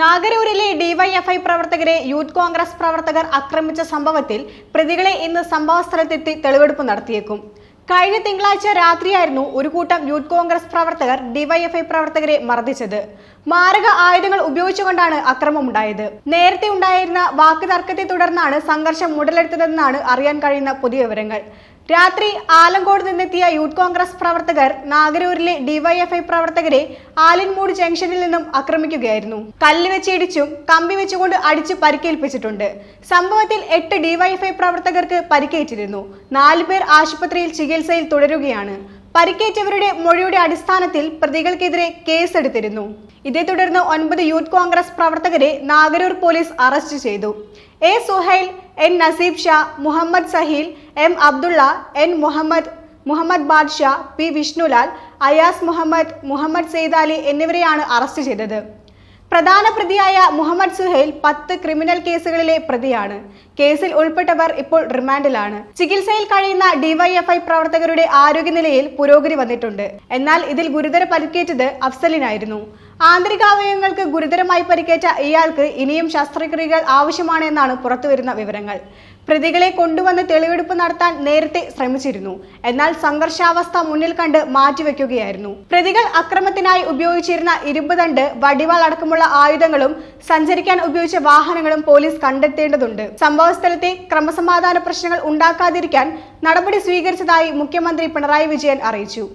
നാഗരൂരിലെ DYFI പ്രവർത്തകരെ youth Congress പ്രവർത്തകർ ആക്രമിച്ച സംഭവത്തിൽ പ്രതികളെ ഇന്ന് സംഭവസ്ഥലത്തെത്തി തെളിവെടുപ്പ് നടത്തിയേക്കും. കഴിഞ്ഞ തിങ്കളാഴ്ച രാത്രിയായിരുന്നു ഒരു കൂട്ടം യൂത്ത് കോൺഗ്രസ് പ്രവർത്തകർ ഡിവൈഎഫ്ഐ പ്രവർത്തകരെ മർദ്ദിച്ചത്. മാരക ആയുധങ്ങൾ ഉപയോഗിച്ചുകൊണ്ടാണ് അക്രമമുണ്ടായത്. നേരത്തെ ഉണ്ടായിരുന്ന വാക്ക് തർക്കത്തെ തുടർന്നാണ് സംഘർഷം ഉടലെടുത്തതെന്നാണ് അറിയാൻ കഴിയുന്ന പുതിയ വിവരങ്ങൾ. രാത്രി ആലങ്കോട് നിന്നെത്തിയ യൂത്ത് കോൺഗ്രസ് പ്രവർത്തകർ നാഗരൂരിലെ ഡിവൈഎഫ്ഐ പ്രവർത്തകരെ ആലിൻമൂട് ജംഗ്ഷനിൽ നിന്നും ആക്രമിക്കുകയായിരുന്നു. കല്ല് വെച്ച് ഇടിച്ചും കമ്പി വെച്ചുകൊണ്ട് അടിച്ചു പരിക്കേൽപ്പിച്ചിട്ടുണ്ട്. സംഭവത്തിൽ എട്ട് ഡിവൈഎഫ്ഐ പ്രവർത്തകർക്ക് പരിക്കേറ്റിരുന്നു. നാലുപേർ ആശുപത്രിയിൽ ചികിത്സയിൽ തുടരുകയാണ്. പരിക്കേറ്റവരുടെ മൊഴിയുടെ അടിസ്ഥാനത്തിൽ പ്രതികൾക്കെതിരെ കേസെടുത്തിരുന്നു. ഇതേ തുടർന്ന് ഒൻപത് യൂത്ത് കോൺഗ്രസ് പ്രവർത്തകരെ നാഗരൂർ പോലീസ് അറസ്റ്റ് ചെയ്തു. A Suhail N Naseeb Shah Muhammad Saheel M Abdulla N Muhammad Muhammad Badsha P Vishnulal Ayas Muhammad Muhammad Saidali എന്നിവരെയാണ് അറസ്റ്റ് ചെയ്തത്. പ്രധാന പ്രതിയായ മുഹമ്മദ് സുഹൈൽ പത്ത് ക്രിമിനൽ കേസുകളിലെ പ്രതിയാണ്. കേസിൽ ഉൾപ്പെട്ടവർ ഇപ്പോൾ റിമാൻഡിലാണ്. ചികിത്സയിൽ കഴിയുന്ന ഡിവൈഎഫ്ഐ പ്രവർത്തകരുടെ ആരോഗ്യനിലയിൽ പുരോഗതി വന്നിട്ടുണ്ട്. എന്നാൽ ഇതിൽ ഗുരുതര പരിക്കേറ്റത് അഫ്സലിനായിരുന്നു. ആന്തരികാവയവങ്ങൾക്ക് ഗുരുതരമായി പരിക്കേറ്റ ഇയാൾക്ക് ഇനിയും ശസ്ത്രക്രിയകൾ ആവശ്യമാണ് എന്നാണ് പുറത്തുവരുന്ന വിവരങ്ങൾ. പ്രതികളെ കൊണ്ടുവന്ന് തെളിവെടുപ്പ് നടത്താൻ നേരത്തെ ശ്രമിച്ചിരുന്നു. എന്നാൽ സംഘർഷാവസ്ഥ മുന്നിൽ കണ്ട് മാറ്റിവെക്കുകയായിരുന്നു. പ്രതികൾ അക്രമത്തിനായി ഉപയോഗിച്ചിരുന്ന ഇരുമ്പ് തണ്ട് വടിവാൾ അടക്കമുള്ള ആയുധങ്ങളും സഞ്ചരിക്കാൻ ഉപയോഗിച്ച വാഹനങ്ങളും പോലീസ് കണ്ടെത്തേണ്ടതുണ്ട്. സംഭവസ്ഥലത്തെ ക്രമസമാധാന പ്രശ്നങ്ങൾ ഉണ്ടാക്കാതിരിക്കാൻ നടപടി സ്വീകരിച്ചതായി മുഖ്യമന്ത്രി പിണറായി വിജയൻ അറിയിച്ചു.